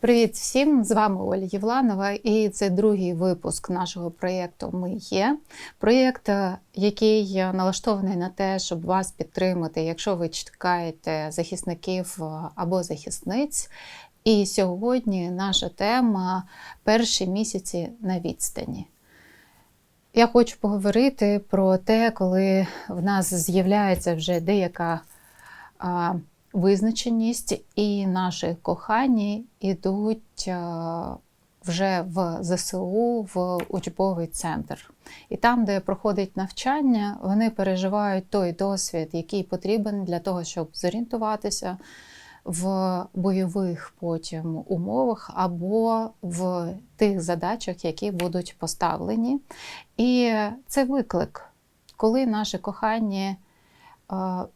Привіт всім! З вами Оля Євланова, і це другий випуск нашого проєкту Ми є. Проєкт, е, який налаштований на те, щоб вас підтримати, якщо ви чекаєте захисників е, або захисниць. І сьогодні наша тема перші місяці на відстані. Я хочу поговорити про те, коли в нас з'являється вже деяка а, визначеність, і наші кохані йдуть вже в ЗСУ, в учбовий центр. І там, де проходить навчання, вони переживають той досвід, який потрібен для того, щоб зорієнтуватися в бойових потім умовах або в тих задачах, які будуть поставлені. І це виклик, коли наші кохані е,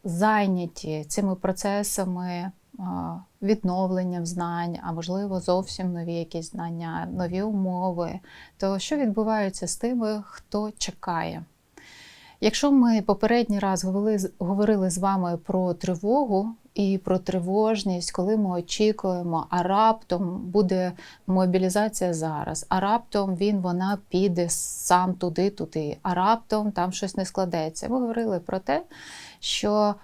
зайняті цими процесами відновленням знань, а можливо, зовсім нові якісь знання, нові умови, то що відбувається з тими, хто чекає? Якщо ми попередній раз говорили, говорили з вами про тривогу і про тривожність, коли ми очікуємо, а раптом буде мобілізація зараз, а раптом він вона піде сам туди-туди, а раптом там щось не складеться. Ми говорили про те, що,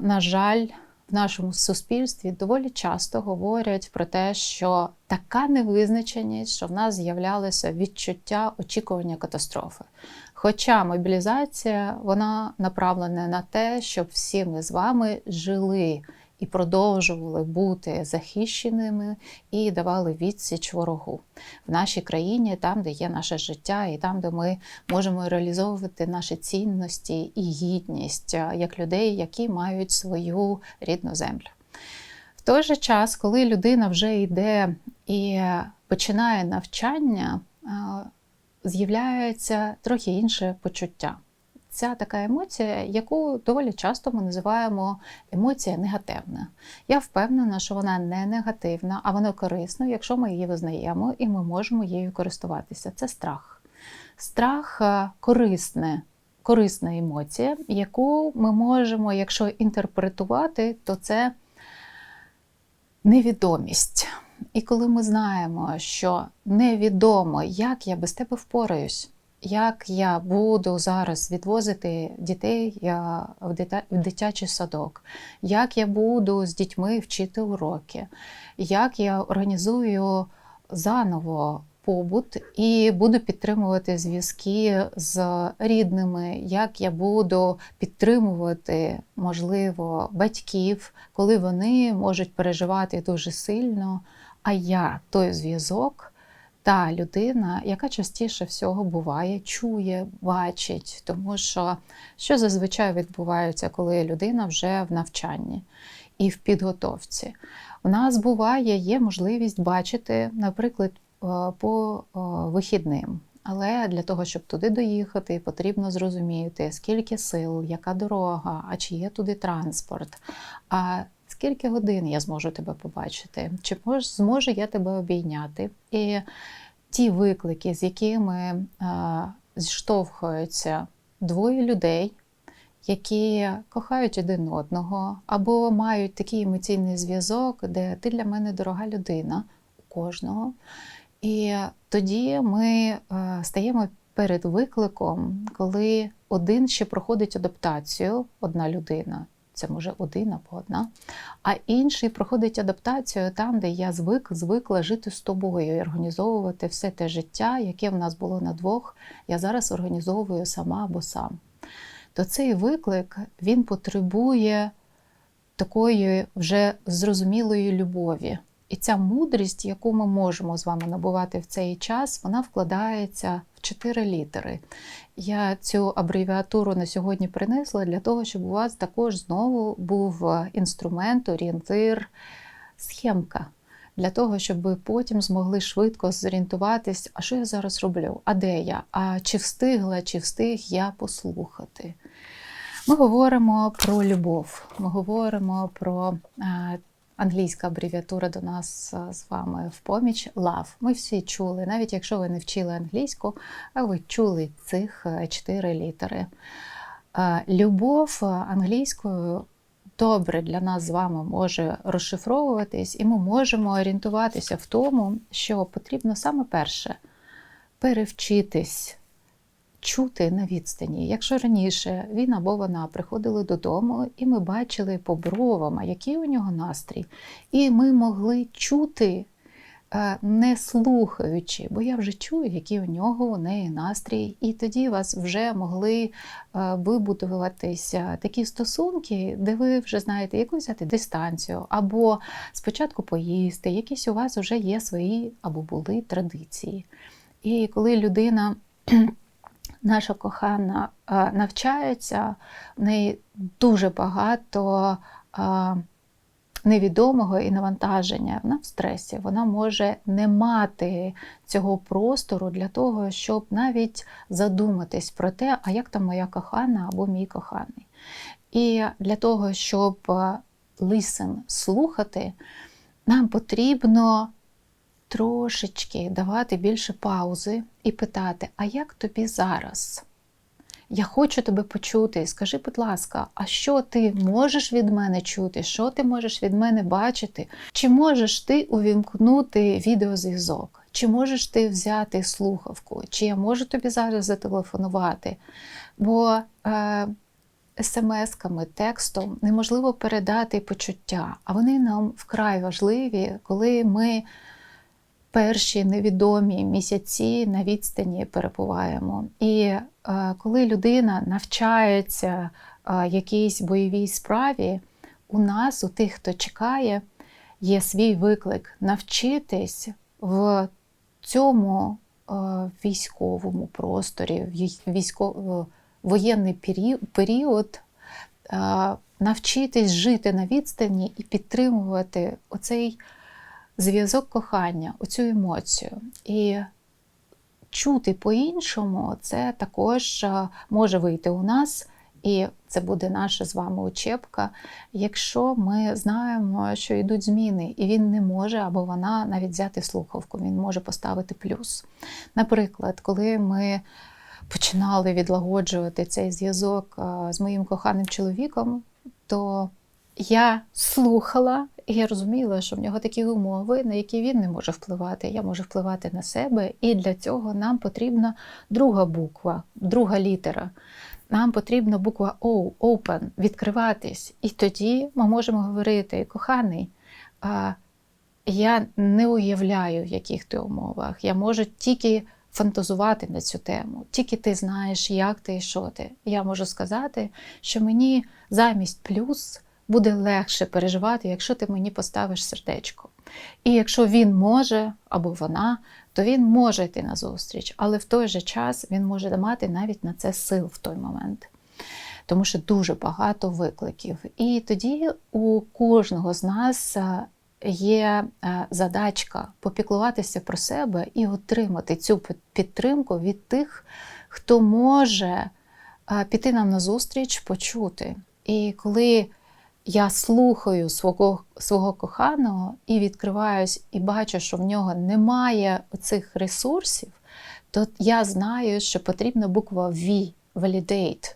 на жаль, в нашому суспільстві доволі часто говорять про те, що така невизначеність, що в нас з'являлося відчуття очікування катастрофи. Хоча мобілізація вона направлена на те, щоб всі ми з вами жили і продовжували бути захищеними і давали відсіч ворогу в нашій країні, там, де є наше життя, і там, де ми можемо реалізовувати наші цінності і гідність як людей, які мають свою рідну землю. В той же час, коли людина вже йде і починає навчання з'являється трохи інше почуття. Ця така емоція, яку доволі часто ми називаємо емоція негативна. Я впевнена, що вона не негативна, а вона корисна, якщо ми її визнаємо і ми можемо її користуватися. Це страх. Страх е, корисне, корисна емоція, яку ми можемо, якщо інтерпретувати, то це невідомість. І коли ми знаємо, що невідомо, як я без тебе впораюсь, як я буду зараз відвозити дітей в дитячий садок, як я буду з дітьми вчити уроки, як я організую заново побут і буду підтримувати зв'язки з рідними, як я буду підтримувати, можливо, батьків, коли вони можуть переживати дуже сильно. А я той зв'язок, та людина, яка частіше всього буває, чує, бачить, тому що що зазвичай відбувається, коли людина вже в навчанні і в підготовці. У нас буває, є можливість бачити, наприклад, е, по е, вихідним. Але для того, щоб туди доїхати, потрібно зрозуміти, скільки сил, яка дорога, а чи є туди транспорт. А скільки годин я зможу тебе побачити, чи мож, зможу я тебе обійняти. І ті виклики, з якими а, зіштовхуються двоє людей, які кохають один одного, або мають такий емоційний зв'язок, де ти для мене дорога людина у кожного. І тоді ми а, стаємо перед викликом, коли один ще проходить адаптацію, одна людина, це може один або одна, а інший проходить адаптацію там, де я звик, звикла жити з тобою і організовувати все те життя, яке в нас було на двох, я зараз організовую сама або сам. То цей виклик він потребує такої вже зрозумілої любові. І ця мудрість, яку ми можемо з вами набувати в цей час, вона вкладається чотири літери. Я цю абревіатуру на сьогодні принесла для того, щоб у вас також знову був інструмент, орієнтир, схемка. Для того, щоб ви потім змогли швидко зорієнтуватись, а що я зараз роблю? А де я? А чи встигла, чи встиг я послухати? Ми говоримо про любов, ми говоримо про англійська абревіатура до нас е, з вами в поміч love. Ми всі чули, навіть якщо ви не вчили англійську, ви чули цих е, чотири літери. Е, любов англійською добре для нас з вами може розшифровуватись, і ми можемо орієнтуватися в тому, що потрібно саме перше перевчитись чути на відстані. Якщо раніше він або вона приходили додому, і ми бачили по бровам, який у нього настрій, і ми могли чути. е, Не слухаючи, бо я вже чую, який у нього у неї настрій, і тоді вас вже могли е, вибудуватися такі стосунки, де ви вже знаєте, яку взяти дистанцію, або спочатку поїсти, якісь у вас вже є свої або були традиції. І коли людина наша кохана е, навчається, в неї дуже багато е, невідомого і навантаження. Вона в стресі, вона може не мати цього простору для того, щоб навіть задуматись про те, а як там моя кохана або мій коханий. І для того, щоб е, listen, слухати, нам потрібно трошечки давати більше паузи і питати, а як тобі зараз? Я хочу тебе почути. Скажи, будь ласка, а що ти можеш від мене чути? Що ти можеш від мене бачити? Чи можеш ти увімкнути відеозв'язок? Чи можеш ти взяти слухавку? Чи я можу тобі зараз зателефонувати? Бо е, смс-ками, текстом неможливо передати почуття, а вони нам вкрай важливі, коли ми перші невідомі місяці на відстані перебуваємо. І е, коли людина навчається е, якійсь бойовій справі, у нас, у тих, хто чекає, є свій виклик навчитись в цьому е, військовому просторі, в військов... воєнний період. Навчитись жити на відстані і підтримувати оцей зв'язок кохання, оцю емоцію. І чути по-іншому, це також е, може вийти у нас, і це буде наша з вами учебка, якщо ми знаємо, що йдуть зміни, і він не може або вона навіть взяти слухавку, він може поставити плюс. Наприклад, коли ми починали відлагоджувати цей зв'язок е, з моїм коханим чоловіком, то я слухала, і я розуміла, що в нього такі умови, на які він не може впливати. Я можу впливати на себе, і для цього нам потрібна друга буква, друга літера. Нам потрібна буква O, open, відкриватись. І тоді ми можемо говорити, коханий, я не уявляю, в яких ти умовах. Я можу тільки фантазувати на цю тему, тільки ти знаєш, як ти і що ти. Я можу сказати, що мені замість плюс буде легше переживати, якщо ти мені поставиш сердечко. І якщо він може або вона, то він може йти на зустріч, але в той же час він може мати навіть на це сил в той момент. Тому що дуже багато викликів. І тоді у кожного з нас е, є е, задачка попіклуватися про себе і отримати цю підтримку від тих, хто може е, піти нам на зустріч, почути. І коли я слухаю свого свого коханого і відкриваюсь, і бачу, що в нього немає цих ресурсів, то я знаю, що потрібна буква V validate.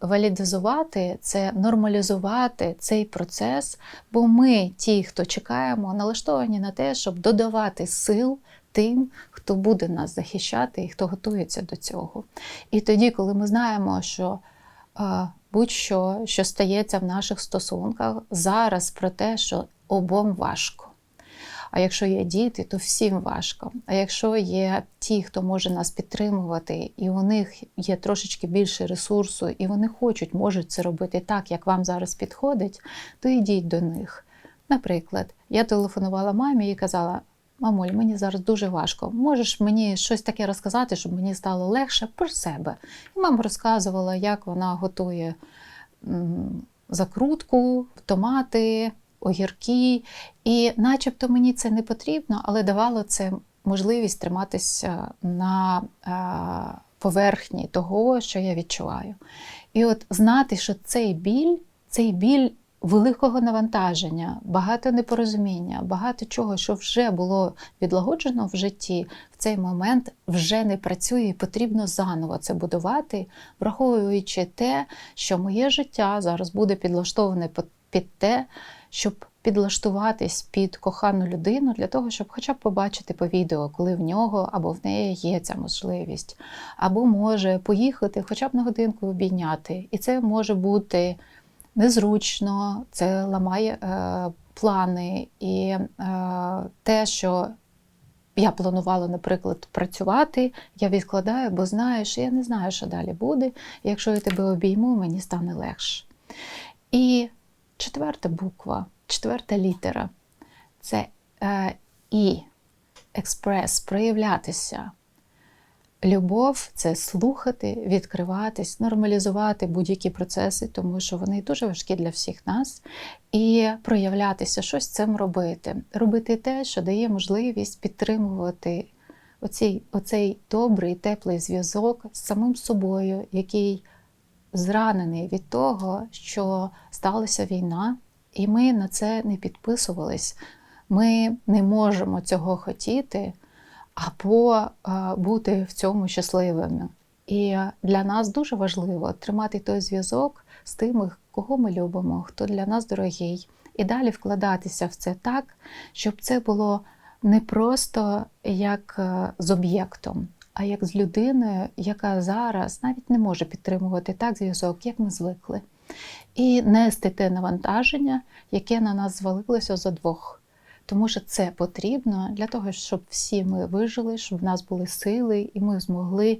Валідизувати це нормалізувати цей процес, бо ми, ті, хто чекаємо, налаштовані на те, щоб додавати сил тим, хто буде нас захищати і хто готується до цього. І тоді, коли ми знаємо, що будь-що, що стається в наших стосунках, зараз про те, що обом важко. А якщо є діти, то всім важко. А якщо є ті, хто може нас підтримувати, і у них є трошечки більше ресурсу, і вони хочуть, можуть це робити так, як вам зараз підходить, то йдіть до них. Наприклад, я телефонувала мамі і казала: Мамуль, мені зараз дуже важко. Можеш мені щось таке розказати, щоб мені стало легше про себе. І мама розказувала, як вона готує закрутку, томати, огірки. І начебто мені це не потрібно, але давало це можливість триматися на поверхні того, що я відчуваю. І от знати, що цей біль, цей біль великого навантаження, багато непорозуміння, багато чого, що вже було відлагоджено в житті, в цей момент вже не працює і потрібно заново це будувати, враховуючи те, що моє життя зараз буде підлаштоване під те, щоб підлаштуватись під кохану людину для того, щоб хоча б побачити по відео, коли в нього або в неї є ця можливість, або може поїхати хоча б на годинку обійняти. І це може бути незручно, це ламає е, плани і е, те, що. Я планувала, наприклад, працювати, я відкладаю, бо знаю, що я не знаю, що далі буде. Якщо я тебе обійму, мені стане легше. І четверта буква Четверта літера це е, і експрес, проявлятися. Любов це слухати, відкриватись, нормалізувати будь-які процеси, тому що вони дуже важкі для всіх нас. І проявлятися, щось цим робити. Робити те, що дає можливість підтримувати оцей, оцей добрий, теплий зв'язок з самим собою, який зранений від того, що сталася війна. І ми на це не підписувались. Ми не можемо цього хотіти або е, бути в цьому щасливими. І для нас дуже важливо тримати той зв'язок з тими, кого ми любимо, хто для нас дорогий, і далі вкладатися в це так, щоб це було не просто як е, з об'єктом, а як з людиною, яка зараз навіть не може підтримувати так зв'язок, як ми звикли і нести те навантаження, яке на нас звалилося за двох. Тому що це потрібно для того, щоб всі ми вижили, щоб в нас були сили, і ми змогли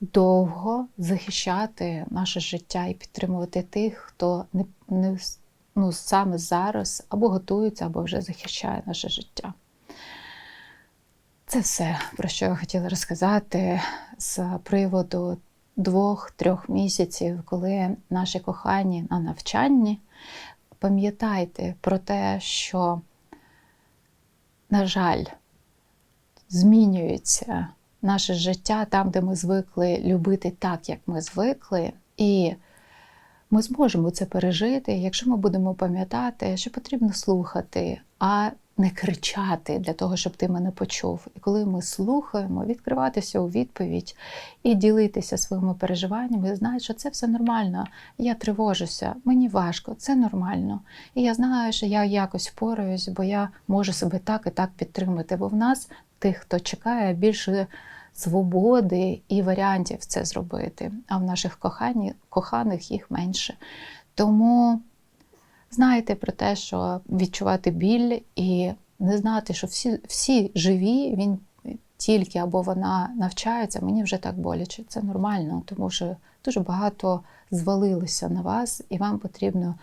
довго захищати наше життя і підтримувати тих, хто не, не ну, саме зараз або готується, або вже захищає наше життя. Це все, про що я хотіла розказати з приводу двох-трьох місяців, коли наші кохані на навчанні, пам'ятайте про те, що, на жаль, змінюється наше життя там, де ми звикли любити так, як ми звикли. І ми зможемо це пережити, якщо ми будемо пам'ятати, що потрібно слухати, а не кричати для того, щоб ти мене почув. І коли ми слухаємо, відкриватися у відповідь і ділитися своїми переживаннями, знають, що це все нормально. Я тривожуся, мені важко, це нормально. І я знаю, що я якось впораюсь, бо я можу себе так і так підтримати. Бо в нас, тих, хто чекає, більше свободи і варіантів це зробити. А в наших кохані, коханих їх менше. Тому. Знайте про те, що відчувати біль і не знати, що всі всі живі, він тільки або вона навчається, мені вже так боляче. Це нормально, тому що дуже багато звалилося на вас, і вам потрібно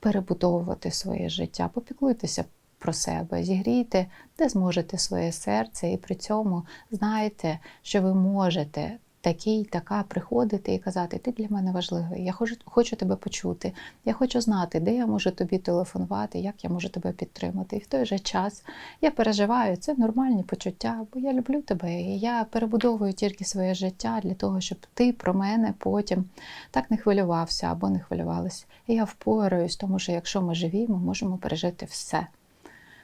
перебудовувати своє життя. Попіклуйтеся про себе, зігрійте, де зможете своє серце, і при цьому знайте, що ви можете такий, така приходити і казати, ти для мене важливий, я хочу, хочу тебе почути, я хочу знати, де я можу тобі телефонувати, як я можу тебе підтримати. І в той же час я переживаю, це нормальні почуття, бо я люблю тебе. І я перебудовую тільки своє життя для того, щоб ти про мене потім так не хвилювався або не хвилювалася. І я впораюсь, тому що якщо ми живі, ми можемо пережити все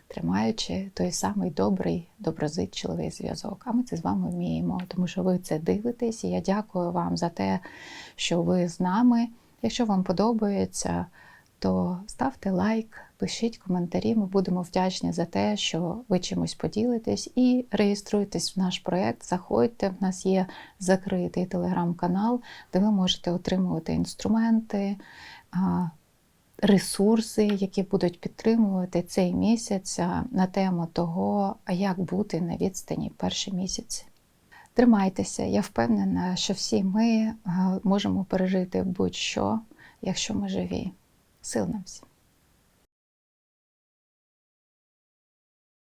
тримаючи той самий добрий, доброзичливий зв'язок. А ми це з вами вміємо, тому що ви це дивитесь, і я дякую вам за те, що ви з нами. Якщо вам подобається, то ставте лайк, пишіть коментарі. Ми будемо вдячні за те, що ви чимось поділитесь і реєструйтесь в наш проєкт. Заходьте, в нас є закритий телеграм-канал, де ви можете отримувати інструменти ресурси, які будуть підтримувати цей місяць на тему того, як бути на відстані перші місяці. Тримайтеся, я впевнена, що всі ми можемо пережити будь-що, якщо ми живі. Сил нам всім!